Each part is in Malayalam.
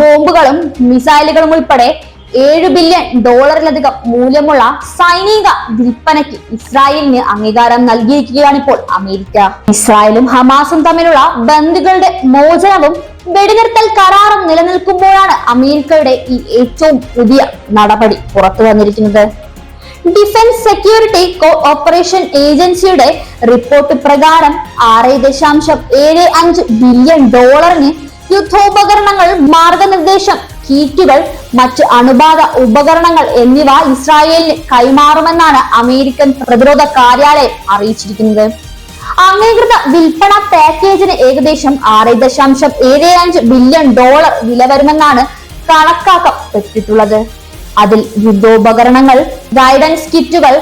ബോംബുകളും മിസൈലുകളും ഉൾപ്പെടെ ഏഴ് ബില്യൺ ഡോളറിലധികം മൂല്യമുള്ള സൈനിക വിൽപ്പനയ്ക്ക് ഇസ്രായേലിന് അംഗീകാരം നൽകിയിരിക്കുകയാണ് ഇപ്പോൾ അമേരിക്ക. ഇസ്രായേലും ഹമാസും തമ്മിലുള്ള ബന്ധുക്കളുടെ മോചനവും വെടിനിർത്തൽ കരാറും നിലനിൽക്കുമ്പോഴാണ് അമേരിക്കയുടെ ഈ ഏറ്റവും പുതിയ നടപടി പുറത്തു വന്നിരിക്കുന്നത്. ഡിഫൻസ് സെക്യൂരിറ്റി കോഓപ്പറേഷൻ ഏജൻസിയുടെ റിപ്പോർട്ട് പ്രകാരം ആറ് ദശാംശം ഏഴ് അഞ്ച് ബില്യൺ ഡോളറിന് യുദ്ധോപകരണങ്ങൾ മാർഗനിർദ്ദേശം കീറ്റുകൾ മറ്റ് അണുബാധ ഉപകരണങ്ങൾ എന്നിവ ഇസ്രായേലിന് കൈമാറുമെന്നാണ് അമേരിക്കൻ പ്രതിരോധ കാര്യാലയം അറിയിച്ചിരിക്കുന്നത്. അംഗീകൃത വിൽപ്പന പാക്കേജിന് ഏകദേശം ആറ് ദശാംശം ഏഴ് അഞ്ച് ബില്യൺ ഡോളർ വില വരുമെന്നാണ് കണക്കാക്കപ്പെട്ടിട്ടുള്ളത് അതിൽ യുദ്ധോപകരണങ്ങൾ ഗൈഡൻസ് കിറ്റുകൾ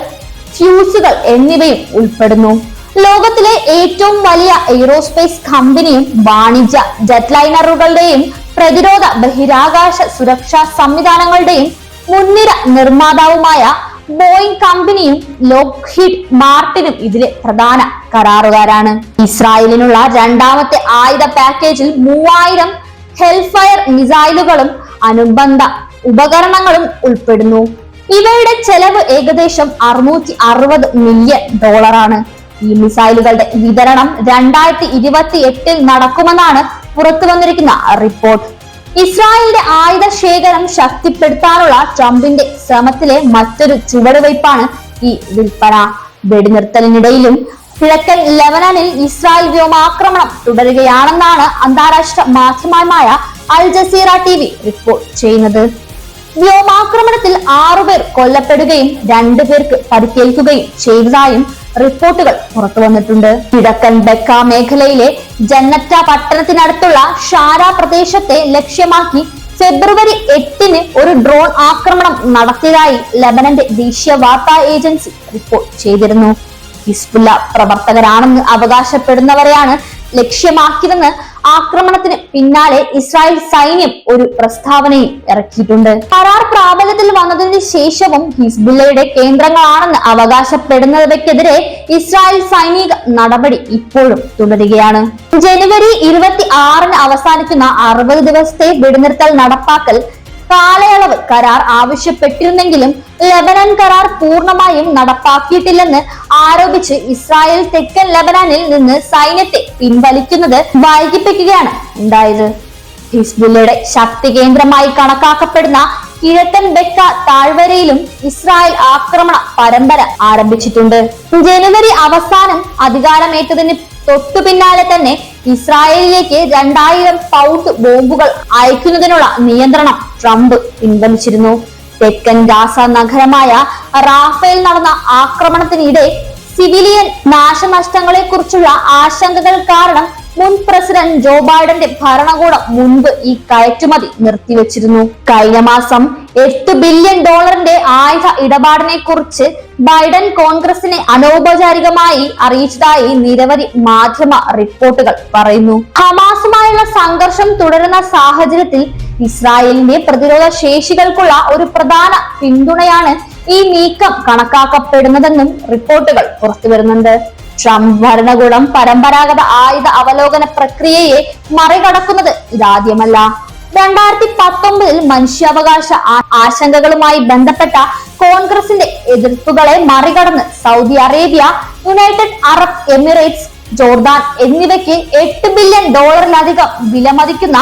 ഫ്യൂസുകൾ എന്നിവയും ഉൾപ്പെടുന്നു. ലോകത്തിലെ ഏറ്റവും വലിയ എയ്റോസ്പേസ് കമ്പനിയും വാണിജ്യ ജെറ്റ്ലൈനറുകളുടെയും പ്രതിരോധ ബഹിരാകാശ സുരക്ഷാ സംവിധാനങ്ങളുടെയും മുൻനിര നിർമ്മാതാവുമായ ബോയിങ് കമ്പനിയും ലോക്ഹീഡ് മാർട്ടിനും ഇതിലെ പ്രധാന കരാറുകാരാണ്. ഇസ്രായേലിനുള്ള രണ്ടാമത്തെ ആയുധ പാക്കേജിൽ മൂവായിരം ഹെൽഫയർ മിസൈലുകളും അനുബന്ധ ഉപകരണങ്ങളും ഉൾപ്പെടുന്നു. ഇവയുടെ ചെലവ് ഏകദേശം അറുന്നൂറ്റി അറുപത് മില്യൺ ഡോളറാണ് ഈ മിസൈലുകളുടെ വിതരണം രണ്ടായിരത്തി ഇരുപത്തി എട്ടിൽ നടക്കുമെന്നാണ് പുറത്തു വന്നിരിക്കുന്ന റിപ്പോർട്ട്. ഇസ്രായേലിന്റെ ആയുധ ശേഖരം ശക്തിപ്പെടുത്താനുള്ള ട്രംപിന്റെ ശ്രമത്തിലെ മറ്റൊരു ചുവടുവയ്പാണ് ഈ വിൽപ്പന. വെടിനിർത്തലിനിടയിലും കിഴക്കൻ ലെബനനിൽ ഇസ്രായേൽ വ്യോമാക്രമണം തുടരുകയാണെന്നാണ് അന്താരാഷ്ട്ര മാധ്യമമായ Al Jazeera T V report ചെയ്യുന്നത്. വ്യോമാക്രമണത്തിൽ ആറുപേർ കൊല്ലപ്പെടുകയും രണ്ടുപേർക്ക് പരിക്കേൽക്കുകയും ചെയ്തതായും റിപ്പോർട്ടുകൾ പുറത്തു വന്നിട്ടുണ്ട്. കിഴക്കൻ ബെക്ക മേഖലയിലെ ജന്നറ്റ പട്ടണത്തിനടുത്തുള്ള ഷാര പ്രദേശത്തെ ലക്ഷ്യമാക്കി ഫെബ്രുവരി എട്ടിന് ഒരു ഡ്രോൺ ആക്രമണം നടത്തിയതായി ലബനന്റെ ദേശീയ വാർത്താ ഏജൻസി റിപ്പോർട്ട് ചെയ്തിരുന്നു. ഹിസ്ബുല്ല പ്രവർത്തകരാണെന്ന് അവകാശപ്പെടുന്നവരെയാണ് ലക്ഷ്യമാക്കിയതെന്ന് ആക്രമണത്തിന് പിന്നാലെ ഇസ്രായേൽ സൈന്യം ഒരു പ്രസ്താവനയും ഇറക്കിയിട്ടുണ്ട്. കരാർ പ്രാബല്യത്തിൽ വന്നതിന് ശേഷവും ഹിസ്ബുള്ളയുടെ കേന്ദ്രങ്ങളാണെന്ന് അവകാശപ്പെടുന്നവയ്ക്കെതിരെ ഇസ്രായേൽ സൈനിക നടപടി ഇപ്പോഴും തുടരുകയാണ്. ജനുവരി ഇരുപത്തി ആറിന് അവസാനിക്കുന്ന അറുപത് ദിവസത്തെ വെടിനിർത്തൽ നടപ്പാക്കൽ കാലയളവ് കരാർ ആവശ്യപ്പെട്ടിരുന്നെങ്കിലും ലെബനൻ കരാർ പൂർണമായും നടപ്പാക്കിയിട്ടില്ലെന്ന് ആരോപിച്ച് ഇസ്രായേൽ തെക്കൻ ലബനാനിൽ നിന്ന് സൈന്യത്തെ പിൻവലിക്കുന്നത് വൈകിപ്പിക്കുകയാണ് ഉണ്ടായത്. ഹിസ്ബുല്ലയുടെ ശക്തി കേന്ദ്രമായി കണക്കാക്കപ്പെടുന്ന കിഴക്കൻ ബെക്ക താഴ്വരയിലും ഇസ്രായേൽ ആക്രമണ പരമ്പര ആരംഭിച്ചിട്ടുണ്ട്. ജനുവരി അവസാനം അധികാരമേറ്റതിന് തൊട്ടു പിന്നാലെ തന്നെ ഇസ്രായേലിലേക്ക് രണ്ടായിരം പൗണ്ട് ബോംബുകൾ അയക്കുന്നതിനുള്ള നിയന്ത്രണം ട്രംപ് പിൻവലിച്ചിരുന്നു. തെക്കൻ ഗാസ നഗരമായ റാഫേൽ നടന്ന ആക്രമണത്തിനിടെ സിവിലിയൻ നാശനഷ്ടങ്ങളെ കുറിച്ചുള്ള ആശങ്കകൾ കാരണം മുൻ പ്രസിഡന്റ് ജോ ബൈഡന്റെ ഭരണകൂടം മുൻപ് ഈ കയറ്റുമതി നിർത്തിവെച്ചിരുന്നു. കഴിഞ്ഞ മാസം എട്ട് ബില്യൺ ഡോളറിന്റെ ആയുധ ഇടപാടിനെ കുറിച്ച് ബൈഡൻ കോൺഗ്രസിനെ അനൗപചാരികമായി അറിയിച്ചതായി നിരവധി മാധ്യമ റിപ്പോർട്ടുകൾ പറയുന്നു. ഹമാസുമായുള്ള സംഘർഷം തുടരുന്ന സാഹചര്യത്തിൽ ഇസ്രായേലിന്റെ പ്രതിരോധ ശേഷികൾക്കുള്ള ഒരു പ്രധാന പിന്തുണയാണ് ഈ നീക്കം കണക്കാക്കപ്പെടുന്നതെന്നും റിപ്പോർട്ടുകൾ പുറത്തുവരുന്നുണ്ട് ട്രംപ് ഭരണകൂടം പരമ്പരാഗത ആയുധ അവലോകന പ്രക്രിയയെ മറികടക്കുന്നത് ഇതാദ്യമല്ല. രണ്ടായിരത്തി പത്തൊമ്പതിൽ മനുഷ്യാവകാശ ആശങ്കകളുമായി ബന്ധപ്പെട്ട കോൺഗ്രസിന്റെ എതിർപ്പുകളെ മറികടന്ന് Saudi Arabia United Arab Emirates Jordan എന്നിവയ്ക്ക് എട്ട് ബില്യൺ ഡോളറിലധികം വിലമതിക്കുന്ന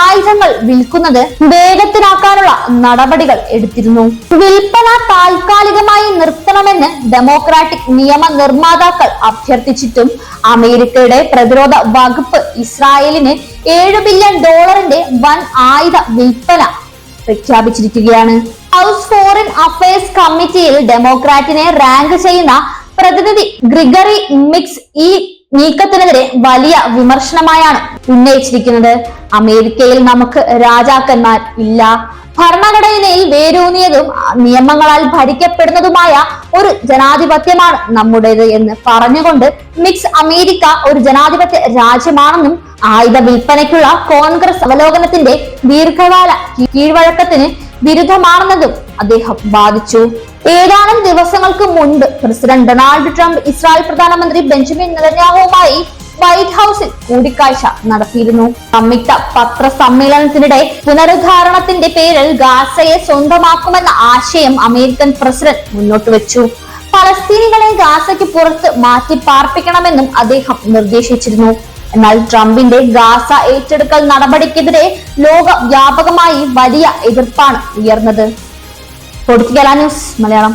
ആയുധങ്ങൾ വിൽക്കുന്നത് വേഗത്തിലാക്കാനുള്ള നടപടികൾ എടുത്തിരുന്നു. വിൽപ്പന താൽക്കാലികമായി നിർത്തണമെന്ന് ഡെമോക്രാറ്റിക് നിയമ നിർമ്മാതാക്കൾ അഭ്യർത്ഥിച്ചിട്ടും അമേരിക്കയുടെ പ്രതിരോധ വകുപ്പ് ഇസ്രായേലിന് ഏഴ് ബില്യൺ ഡോളറിന്റെ വൻ ആയുധ വിൽപ്പന പ്രഖ്യാപിച്ചിരിക്കുകയാണ്. ഹൗസ് ഫോറിൻ അഫയേഴ്സ് കമ്മിറ്റിയിൽ ഡെമോക്രാറ്റിനെ റാങ്ക് ചെയ്യുന്ന പ്രതിനിധി ഗ്രിഗറി മിക്സ് ഈ നീക്കത്തിനെതിരെ വലിയ വിമർശനമായാണ് ഉന്നയിച്ചിരിക്കുന്നത്. അമേരിക്കയിൽ നമുക്ക് രാജാക്കന്മാർ ഇല്ല. ഭരണഘടനയിൽ വേരൂന്നിയതും നിയമങ്ങളാൽ ഭരിക്കപ്പെടുന്നതുമായ ഒരു ജനാധിപത്യമാണ് നമ്മുടേത് എന്ന് പറഞ്ഞുകൊണ്ട് മിക്സ് അമേരിക്ക ഒരു ജനാധിപത്യ രാജ്യമാണെന്നും ആയുധ വിൽപ്പനയ്ക്കുള്ള കോൺഗ്രസ് അവലോകനത്തിന്റെ ദീർഘകാല കീഴ്വഴക്കത്തിന് വിരുദ്ധമാണെന്നതും അദ്ദേഹം വാദിച്ചു. ഏതാനും ദിവസങ്ങൾക്ക് മുൻപ് പ്രസിഡന്റ് ഡൊണാൾഡ് ട്രംപ് ഇസ്രായേൽ പ്രധാനമന്ത്രി ബെഞ്ചമിൻ നെതന്യാഹുവുമായി വൈറ്റ് ഹൌസിൽ കൂടിക്കാഴ്ച നടത്തിയിരുന്നു. സംയുക്ത പത്രസമ്മേളനത്തിനിടെ പുനരുദ്ധാരണത്തിന്റെ പേരിൽ ഗാസയെ സ്വന്തമാക്കുമെന്ന ആശയം അമേരിക്കൻ പ്രസിഡന്റ് മുന്നോട്ട് വെച്ചു. പലസ്തീനികളെ ഗാസയ്ക്ക് പുറത്ത് മാറ്റി പാർപ്പിക്കണമെന്നും അദ്ദേഹം നിർദ്ദേശിച്ചിരുന്നു. എന്നാൽ ട്രംപിന്റെ ഗാസ ഏറ്റെടുക്കൽ നടപടിക്കെതിരെ ലോക വ്യാപകമായി വലിയ എതിർപ്പാണ് ഉയർന്നത്. Political news Malayalam